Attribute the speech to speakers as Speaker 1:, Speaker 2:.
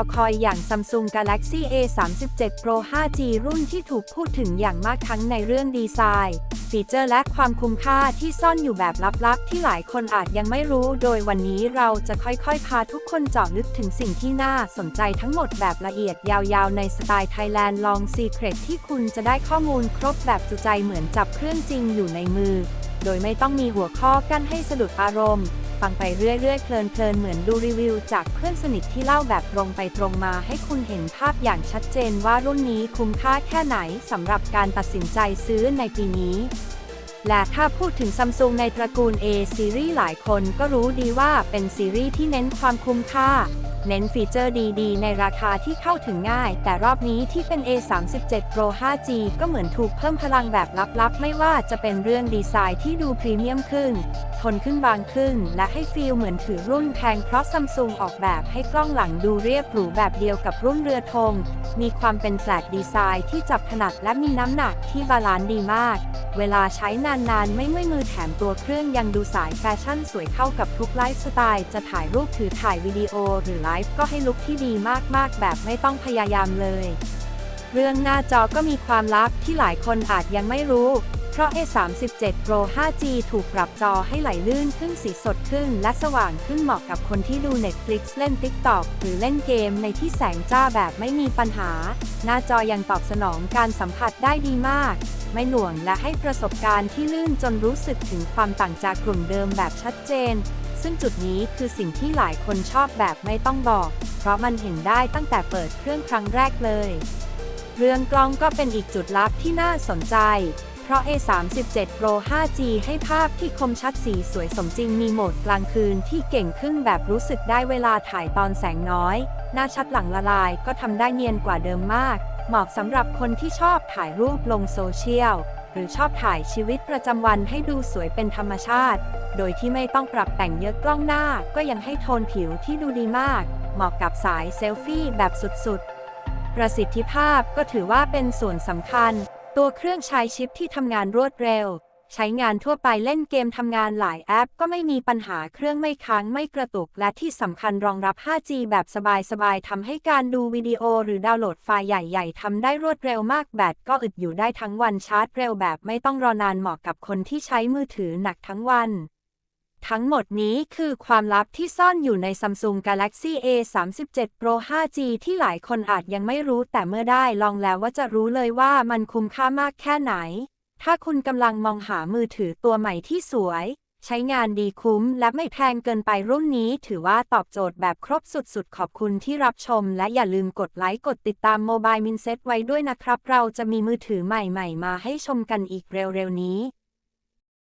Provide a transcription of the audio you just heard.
Speaker 1: อคอยอย่าง Samsung Galaxy A37 Pro 5G รุ่นที่ถูกพูดถึงอย่างมากทั้งในเรื่องดีไซน์ ฟีเจอร์และความคุ้มค่าที่ซ่อนอยู่แบบลับๆ ที่หลายคนอาจยังไม่รู้ โดยวันนี้เราจะค่อยๆ พาทุกคนเจาะลึกถึงสิ่งที่น่าสนใจทั้งหมดแบบละเอียดยาวๆ ในสไตล์ Thailand Long Secret ที่คุณจะได้ข้อมูลครบแบบจุใจเหมือนจับเครื่องจริงอยู่ในมือ โดยไม่ต้องมีหัวข้อกั้นให้สะดุดอารมณ์ ฟังไปเรื่อยๆ เพลินๆ เหมือนดูรีวิวจากเพื่อนสนิทที่เล่าแบบตรงไปตรงมาให้คุณเห็นภาพอย่างชัดเจนว่ารุ่นนี้คุ้มค่าแค่ไหนสำหรับการตัดสินใจซื้อในปีนี้ และถ้าพูดถึงซัมซุงในตระกูล A ซีรีส์หลายคนก็รู้ดีว่าเป็นซีรีส์ที่เน้นความคุ้มค่า เน้นฟีเจอร์ดีๆ ในราคาที่เข้าถึงง่าย แต่รอบนี้ที่เป็น A37 Pro 5G ก็เหมือนถูกเพิ่มพลังแบบลับๆ ไม่ว่าจะเป็นเรื่องดีไซน์ที่ดูพรีเมียมขึ้น ทนขึ้นบางขึ้น และให้ฟีลเหมือนถือรุ่นแพงเพราะซัมซุงออกแบบให้กล้องหลังดูเรียบหรูแบบเดียวกับรุ่นเรือธง มีความเป็นแฟลตดีไซน์ที่จับถนัดและมีน้ำหนักที่บาลานซ์ดีมาก เวลาใช้นานๆ ไม่เมื่อยมือแถมตัวเครื่องยังดูสายแฟชั่นสวยเข้ากับทุกไลฟ์สไตล์ จะถ่ายรูปถือถ่ายวิดีโอหรือไลฟ์ก็ให้ลุคที่ดีมากๆ แบบไม่ต้องพยายามเลย เรื่องหน้าจอก็มีความลับที่หลายคนอาจยังไม่รู้ ราะ A37 Pro 5G ถูกปรับจอให้ไหลลื่นขึ้นสีสดขึ้น และสว่างขึ้นเหมาะกับคนที่ดู Netflix เล่น TikTok หรือเล่นเกมในที่แสงจ้าแบบไม่มีปัญหา หน้าจอยังตอบสนองการสัมผัสได้ดีมาก ไม่หน่วงและให้ประสบการณ์ที่ลื่นจนรู้สึกถึงความต่างจากกลุ่มเดิมแบบชัดเจน ซึ่งจุดนี้คือสิ่งที่หลายคนชอบแบบไม่ต้องบอก เพราะมันเห็นได้ตั้งแต่เปิดเครื่องครั้งแรกเลย เรื่องกล้องก็เป็นอีกจุดลับที่น่าสนใจ ราะ A37 Pro 5G ให้ภาพที่คมชัดสีสวยสมจริงมีโหมดกลางคืนที่เก่งขึ้นแบบรู้สึกได้เวลาถ่ายตอนแสงน้อย หน้าชัดหลังละลายก็ทำได้เนียนกว่าเดิมมาก เหมาะสำหรับคนที่ชอบถ่ายรูปลงโซเชียล หรือชอบถ่ายชีวิตประจำวันให้ดูสวยเป็นธรรมชาติ โดยที่ไม่ต้องปรับแต่งเยอะกล้องหน้า ก็ยังให้โทนผิวที่ดูดีมาก เหมาะกับสายเซลฟี่แบบสุดๆ ประสิทธิภาพก็ถือว่าเป็นส่วนสำคัญ ตัวเครื่องใช้ชิปที่ทำงานรวดเร็ว ใช้งานทั่วไปเล่นเกมทำงานหลายแอปก็ไม่มีปัญหาเครื่องไม่ค้างไม่กระตุก และที่สำคัญรองรับ 5G แบบสบายๆทำให้การดูวิดีโอหรือดาวน์โหลดไฟล์ใหญ่ๆทำได้รวดเร็วมากแบตก็อึดอยู่ได้ทั้งวันชาร์จเร็วแบบไม่ต้องรอนานเหมาะกับคนที่ใช้มือถือหนักทั้งวัน ทั้งหมดนี้คือความลับที่ซ่อนอยู่ใน Samsung Galaxy A37 Pro 5G ที่หลายคนอาจยังไม่รู้แต่เมื่อได้ลองแล้วว่าจะรู้เลยว่ามันคุ้มค่ามากแค่ไหน ถ้าคุณกำลังมองหามือถือตัวใหม่ที่สวย ใช้งานดีคุ้มและไม่แพงเกินไปรุ่นนี้ถือว่าตอบโจทย์แบบครบสุดๆ ขอบคุณที่รับชม และอย่าลืมกดไลค์กดติดตามโมบายมินเซ็ตไว้ด้วยนะครับ เราจะมีมือถือใหม่ๆ มาให้ชมกันอีกเร็วๆนี้